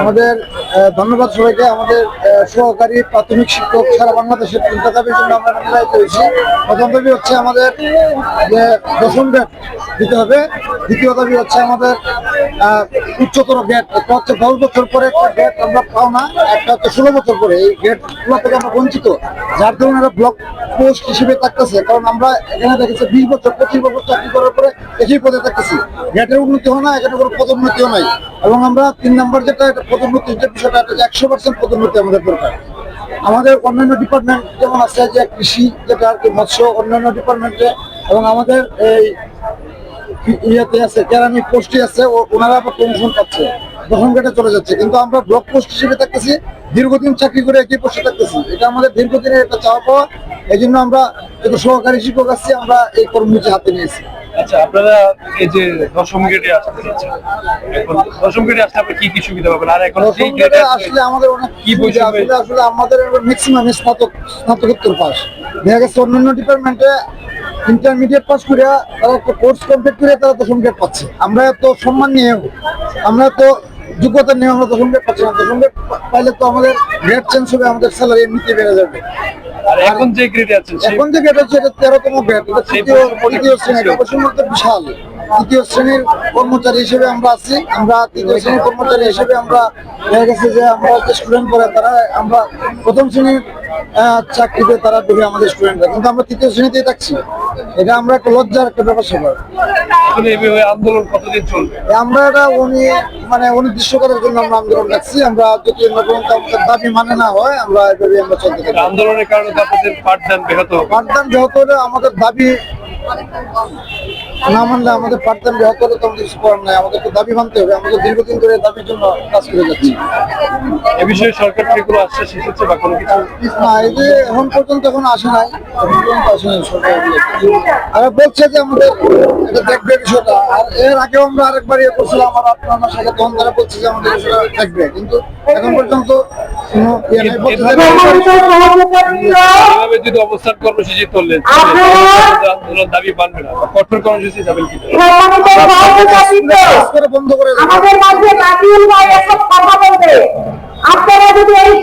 আমাদের ধন্যবাদ সবাইকে। আমাদের সহকারী প্রাথমিক শিক্ষক সারা বাংলাদেশের তিনটা দাবির জন্য আমরা নির্ণয় করেছি প্রথম দাবি হচ্ছে আমাদের যে দশম গেট দিতে হবে। দ্বিতীয় দাবি হচ্ছে আমাদের আহ, উচ্চতর গেট একটা হচ্ছে দশ বছর পরে একটা গেট আমরা পাও না একটা হচ্ছে ষোলো বছর পরে এই গেটগুলো থেকে আমরা বঞ্চিত, যার ধরুন একটা ব্লক পোস্ট হিসেবে থাকতেছে। কারণ আমরা এখানে দেখেছি বিশ বছর, পঁচিশ বছর চাকরি করার পরে একই পদে থাকতেছি। গেটের উন্নতি হয় না, এখানে কোনো পদোন্নতিও নাই। এবং আমরা তিন নম্বর যেটা, এটা পদোন্নতির যে বিষয়টা, এটা একশো পার্সেন্ট পদোন্নতি আমাদের দরকার। আমাদের অন্যান্য ডিপার্টমেন্ট যেমন আছে, যে কৃষি যেটা আর কি, মৎস্য অন্যান্য ডিপার্টমেন্টে এবং আমাদের এই ইয়েতে আছে কেরানি পোস্টে আছে ওনারা আবার প্রমোশন পাচ্ছে। গেটে চলে যাচ্ছে। কিন্তু আমরা ব্লক পোস্ট হিসেবে থাকতেছি দীর্ঘদিন চাকরি করে একই পোস্টে থাকতেছি। এটা আমাদের দীর্ঘদিনের একটা চাওয়া পাওয়া। এই জন্য আমরা একটু সহকারী শিক্ষক আসছি আমরা এই কর্মসূচি হাতে নিয়েছি। আচ্ছা আপনারা এই যে দশম গেটে আসতে চাচ্ছেন এখন দশম গেটে আসলে আপনি কি কি সুবিধা পাবেন? আর এখন প্রথম গেটে গেটে আসলে আমাদের অনেক কি কি বৈষম্য? আসলে আসলে আমাদের ম্যাক্সিমাম স্নাতক স্নাতকোত্তর পাস। দেখা গেছে অন্যান্য ডিপার্টমেন্টে ইন্টারমিডিয়েট পাস করে তারা একটা কোর্স কমপ্লিট করে তারা তো গেট পাচ্ছে। আমরা তো সম্মান নিয়েও আমরা তো যোগ্যতা নিয়ে আমরা দশম গেট পাচ্ছি না। দশম গেট পাইলে তো আমাদের গ্রেড চেঞ্জ হবে আমাদের স্যালারি এমনিতে বেড়ে যাবে। এখন যে গ্রেডে সেই এখন যে গেট হচ্ছে এটা তেরোতম এটা তৃতীয় তৃতীয় শ্রেণি। এটা পশ্চিমবঙ্গ বিশাল। তৃতীয় শ্রেণির কর্মচারী হিসেবে আমরা আছি। আমরা তৃতীয় শ্রেণির কর্মচারী হিসেবে আমরা দেখা গেছে যে আমরা যে স্টুডেন্ট পড়ে তারা আমরা প্রথম শ্রেণির চাকরিতে তারা ঢুকে আমাদের স্টুডেন্টরা কিন্তু আমরা তৃতীয় শ্রেণীতেই থাকছি। এটা আমরা একটা লজ্জার একটা ব্যাপার স্যাপার আন্দোলন কতদিন চলবে? আমরা এটা উনি মানে অনির্দিষ্টকালের জন্য আমরা আন্দোলন রাখছি। আমরা যদি দাবি মানে না হয় আমরা এভাবে আমরা চলতে আন্দোলনের কারণে আপনাদের পাঠদান ব্যাহত পাঠদান ব্যাহত হলে আমাদের দাবি না মানলে আমাদের ব্যাহত হলে তো আমাদের কিছু করার নাই। আমাদেরকে দাবি মানতে হবে। আমাদের দীর্ঘদিন ধরে দাবির জন্য কাজ করে যাচ্ছি। এ বিষয়ে সরকার থেকে কোনো আশ্বাস এসেছে বা কোনো কিছু? না এই যে এখন পর্যন্ত এখন আসে নাই। এখন পর্যন্ত আসে নাই সরকার। আর বলছে যে আমাদের এটা দেখবে বিষয়টা। আর এর আগেও আমরা আরেকবার ইয়ে করছিলাম আমার আপনার সাথে তখন তারা বলছে যে আমাদের বিষয়টা দেখবে। কিন্তু এখন পর্যন্ত যদি অবস্থান কর্মসূচি আন্দোলন দাবি মানবে না। কঠোর কর্মসূচি যাবেন কি বন্ধ করে আমাদের মাঝে নাজিউল ভাই এসব কথা বলবে। আপনারা যদি এই